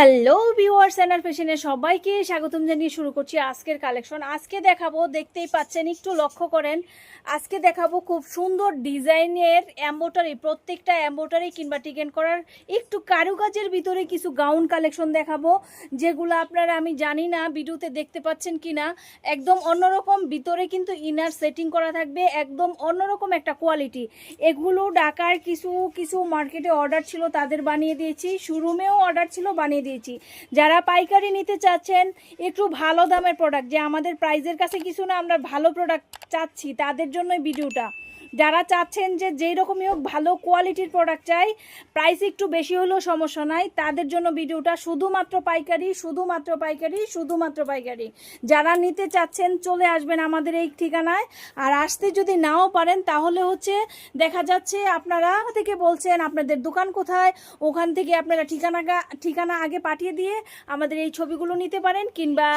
Hello viewers এনার ফ্যাশনে সবাইকে স্বাগতম জানিয়ে শুরু করছি আজকের কালেকশন আজকে দেখাবো, দেখতেই পাচ্ছেন, একটু লক্ষ্য করেন, আজকে দেখাবো খুব সুন্দর ডিজাইনের এম্বোটারি প্রত্যেকটা এম্বোটারি কিংবা টিকেন করার একটু কারুকাজের ভিতরে কিছু গাউন কালেকশন দেখাবো, যেগুলো আপনারা, আমি জানি না, ভিডিওতে দেখতে পাচ্ছেন কি না একদম অন্যরকম, ভিতরে কিন্তু ইনার সেটিং করা থাকবে, একদম অন্যরকম একটা কোয়ালিটি এগুলো ঢাকার কিছু কিছু মার্কেটে অর্ডার ছিল, তাদের বানিয়ে দিয়েছি শোরুমেও অর্ডার ছিল, বানিয়ে দিয়েছি। যারা পাইকারি নিতে চাচ্ছেন, একটু ভালো দামের প্রোডাক্ট যে আমাদের প্রাইজের কাছে কিছু না, আমরা ভালো প্রোডাক্ট চাচ্ছি, তাদের জন্যই ভিডিওটা। যারা চাচ্ছেন যে যেই রকমই হোক ভালো কোয়ালিটির প্রোডাক্ট চাই প্রাইস একটু বেশি হলেও সমস্যা নাই, তাদের জন্য ভিডিওটা শুধুমাত্র পাইকারি শুধুমাত্র পাইকারি শুধুমাত্র পাইকারি। যারা নিতে চাচ্ছেন, চলে আসবেন আমাদের এই ঠিকানায়। আর আসতে যদি নাও পারেন, তাহলে হচ্ছে দেখা যাচ্ছে আপনারা থেকে বলছেন, আপনাদের দোকান কোথায়, ওখান থেকে আপনারা ঠিকানা ঠিকানা আগে পাঠিয়ে দিয়ে আমাদের এই ছবিগুলো নিতে পারেন কিংবা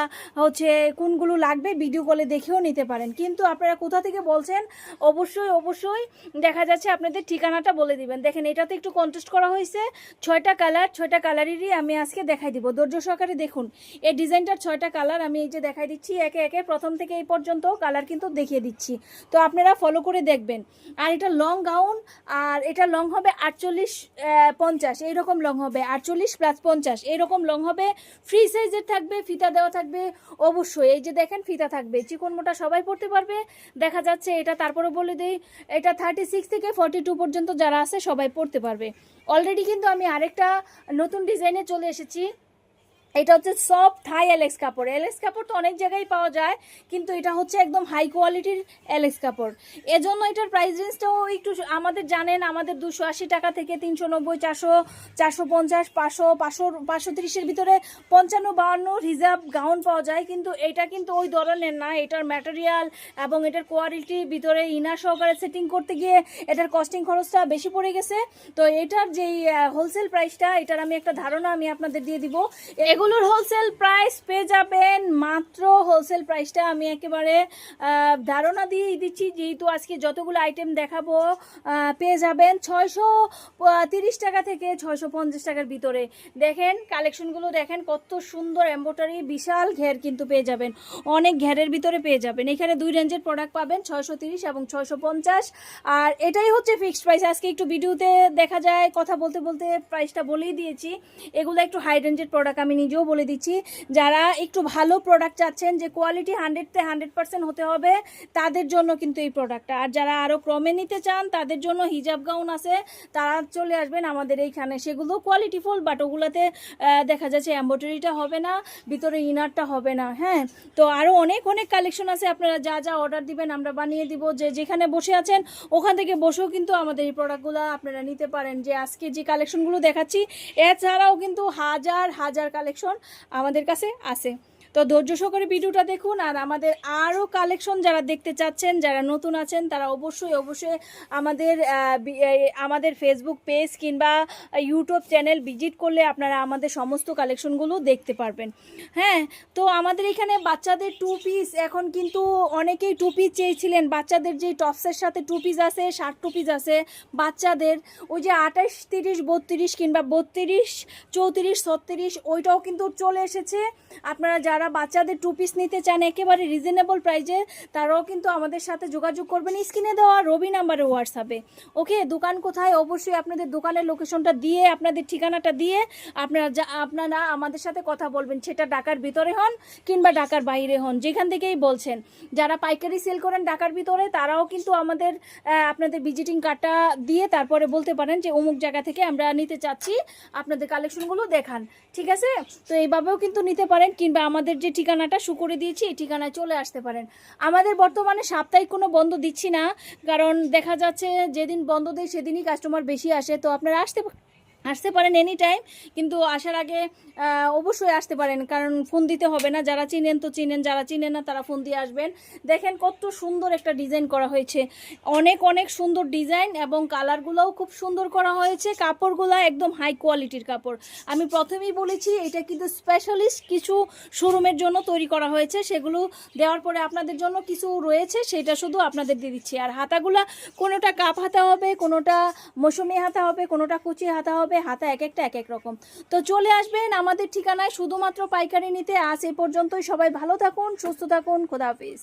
হচ্ছে কোনগুলো লাগবে ভিডিও কলে দেখেও নিতে পারেন। কিন্তু আপনারা কোথা থেকে বলছেন, অবশ্যই অবশ্যই দেখা যাচ্ছে আপনাদের ঠিকানাটা বলে দিবেন। দেখেন, এটাতে একটু কন্টেস্ট করা হয়েছে। ছয়টা কালার ছয়টা কালারেরই আমি আজকে দেখাই দিব। ধৈর্য সহকারে দেখুন, এই ডিজাইনটার ছয়টা কালার আমি এই যে দেখাই দিচ্ছি, একে একে প্রথম থেকে এই পর্যন্ত কালার কিন্তু দেখিয়ে দিচ্ছি। তো আপনারা ফলো করে দেখবেন। আর এটা লং গাউন আর এটা লং হবে আটচল্লিশ পঞ্চাশ, এইরকম লং হবে, আটচল্লিশ প্লাস পঞ্চাশ। এইরকম লং হবে। ফ্রি সাইজের থাকবে, ফিতা দেওয়া থাকবে, অবশ্যই। এই যে দেখেন, ফিতা থাকবে। চিকন মোটা সবাই পড়তে পারবে। দেখা যাচ্ছে এটা তারপরে বলে দিই, এটা থার্টি সিক্স থেকে ফর্টি টু পর্যন্ত যারা আছে সবাই পড়তে পারবে। অলরেডি কিন্তু আমি আরেকটা নতুন ডিজাইনে চলে এসেছি। এটা হচ্ছে সফট থাই এলেক্স কাপড়। এলেক্স কাপড় তো অনেক জায়গায় পাওয়া যায়, কিন্তু এটা হচ্ছে একদম হাই কোয়ালিটির এলেক্স কাপড়। এজন্য এটার প্রাইস রেঞ্জটাও একটু আমাদের জানেন, আমাদের দুশো আশি টাকা থেকে তিনশো নব্বই, চারশো চারশো পঞ্চাশ, পাঁচশো পাঁচশো পাঁচশো তিরিশের ভিতরে পঞ্চান্ন, বাহান্ন রিজার্ভ গাউন পাওয়া যায়, কিন্তু এটা কিন্তু ওই ধরনের না, এটার ম্যাটেরিয়াল এবং এটার কোয়ালিটির ভিতরে ইনার সহকারে সেটিং করতে গিয়ে এটার কস্টিং খরচটা বেশি পড়ে গেছে। তো এটার যেই হোলসেল প্রাইসটা এটার আমি একটা ধারণা আমি আপনাদের দিয়ে দিব। এগুলোর হোলসেল প্রাইস পেয়ে যাবেন। মাত্র হোলসেল প্রাইসটা আমি একেবারে ধারণা দিয়ে দিচ্ছি যেহেতু আজকে যতগুলো আইটেম দেখাবো পেয়ে যাবেন ছয়শো তিরিশ টাকা থেকে ছয়শো পঞ্চাশ টাকার ভিতরে। দেখেন, কালেকশনগুলো দেখেন, কত সুন্দর এম্বোটারি বিশাল ঘের কিন্তু পেয়ে যাবেন। অনেক ঘেরের ভিতরে পেয়ে যাবেন। এখানে দুই রেঞ্জের প্রোডাক্ট পাবেন, ছয়শো তিরিশ এবং ছয়শো পঞ্চাশ। আর এটাই হচ্ছে ফিক্সড প্রাইস আজকে একটু ভিডিওতে দেখা যায়, কথা বলতে বলতে প্রাইসটা বলেই দিয়েছি। এগুলো একটু হাই রেঞ্জের প্রোডাক্ট আমি নিজেও বলে দিচ্ছি, যারা একটু ভালো প্রোডাক্ট চাচ্ছেন যে কোয়ালিটি হান্ড্রেডতে হান্ড্রেড পার্সেন্ট হতে হবে, তাদের জন্য কিন্তু এই প্রোডাক্টটা আর যারা আরও ক্রমে নিতে চান, তাদের জন্য হিজাব গাউন আছে, তারা চলে আসবেন আমাদের এইখানে। সেগুলো কোয়ালিটিফুল বাট ওগুলোতে দেখা যাচ্ছে এম্ব্রয়ডারিটা হবে না, ভিতরে ইনারটা হবে না হ্যাঁ? তো আরও অনেক অনেক কালেকশন আছে, আপনারা যা যা অর্ডার দিবেন, আমরা বানিয়ে দিব। যে যেখানে বসে আছেন, ওখান থেকে বসেও কিন্তু আমাদের এই প্রোডাক্টগুলো আপনারা নিতে পারেন। যে আজকে যে কালেকশনগুলো দেখাচ্ছি, এছাড়াও কিন্তু হাজার হাজার কালেকশন আমাদের কাছে আছে। তো ধৈর্য সহকারে ভিডিওটা দেখুন আর আমাদের আরও কালেকশন যারা দেখতে চাচ্ছেন, যারা নতুন আছেন, তারা অবশ্যই অবশ্যই আমাদের আমাদের ফেসবুক পেজ কিংবা ইউটিউব চ্যানেল ভিজিট করলে আপনারা আমাদের সমস্ত কালেকশনগুলো দেখতে পারবেন। হ্যাঁ তো আমাদের এখানে বাচ্চাদের টু পিস এখন কিন্তু অনেকেই টু পিস চেয়েছিলেন। বাচ্চাদের যে টপসের সাথে টু পিস আছে ষাট টু পিস আছে, বাচ্চাদের ওই যে আঠাশ, তিরিশ, বত্রিশ কিংবা বত্রিশ, চৌত্রিশ, ছত্রিশ, ওইটাও কিন্তু চলে এসেছে। আপনারা যারা বাচ্চাদের টু পিস নিতে চান, একেবারে রিজনেবল প্রাইজে তারাও কিন্তু আমাদের সাথে যোগাযোগ করবেন। স্ক্রিনে দেওয়া রবি নাম্বারে হোয়াটসঅ্যাপে ওকে দোকান কোথায়? অবশ্যই আপনাদের দোকানের লোকেশনটা দিয়ে, আপনাদের ঠিকানাটা দিয়ে, আপনারা যা, আপনারা আমাদের সাথে কথা বলবেন। সেটা ঢাকার ভিতরে হন কিংবা ঢাকার বাইরে হন, যেখান থেকেই বলছেন। যারা পাইকারি সেল করেন ঢাকার ভিতরে, তারাও কিন্তু আমাদের আপনাদের ভিজিটিং কার্ডটা দিয়ে তারপরে বলতে পারেন যে অমুক জায়গা থেকে আমরা নিতে চাচ্ছি। আপনাদের কালেকশনগুলো দেখান। ঠিক আছে? তো এইভাবেও কিন্তু নিতে পারেন কিংবা আমাদের যে ঠিকানাটা, শু করে দিয়েছি, এই ঠিকানায় চলে আসতে পারেন। আমাদের বর্তমানে সাপ্তাহিক কোনো বন্ধ দিচ্ছি না, কারণ দেখা যাচ্ছে যেদিন বন্ধ দেয় সেদিনই কাস্টমার বেশি আসে। তো আপনারা আসতে আসতে পারেন এনি টাইম কিন্তু আসার আগে অবশ্যই আসতে পারেন, কারণ ফোন দিতে হবে না। যারা চিনেন তো চিনেন, যারা চিনেন না তারা ফোন দিয়ে আসবেন। দেখেন কত সুন্দর একটা ডিজাইন করা হয়েছে। অনেক অনেক সুন্দর ডিজাইন এবং কালারগুলোও খুব সুন্দর করা হয়েছে। কাপড়গুলো একদম হাই কোয়ালিটির কাপড়। আমি প্রথমেই বলেছি, এটা কিন্তু স্পেশালিস্ট কিছু শোরুমের জন্য তৈরি করা হয়েছে। সেগুলো দেওয়ার পরে আপনাদের জন্য কিছু রয়েছে, সেটা শুধু আপনাদের দিয়ে দিচ্ছি। আর হাতাগুলা কোনোটা কাপ হাতা হবে, কোনোটা মৌসুমি হাতা হবে, কোনোটা কুচি হাতা হবে হবে, হাতা এক একটা, এক এক রকম। তো চলে আসবেন আমাদের ঠিকানায়, শুধুমাত্র পাইকারি নিতে। আজ এ পর্যন্তই। সবাই ভালো থাকুন, সুস্থ থাকুন। খোদাহাফিজ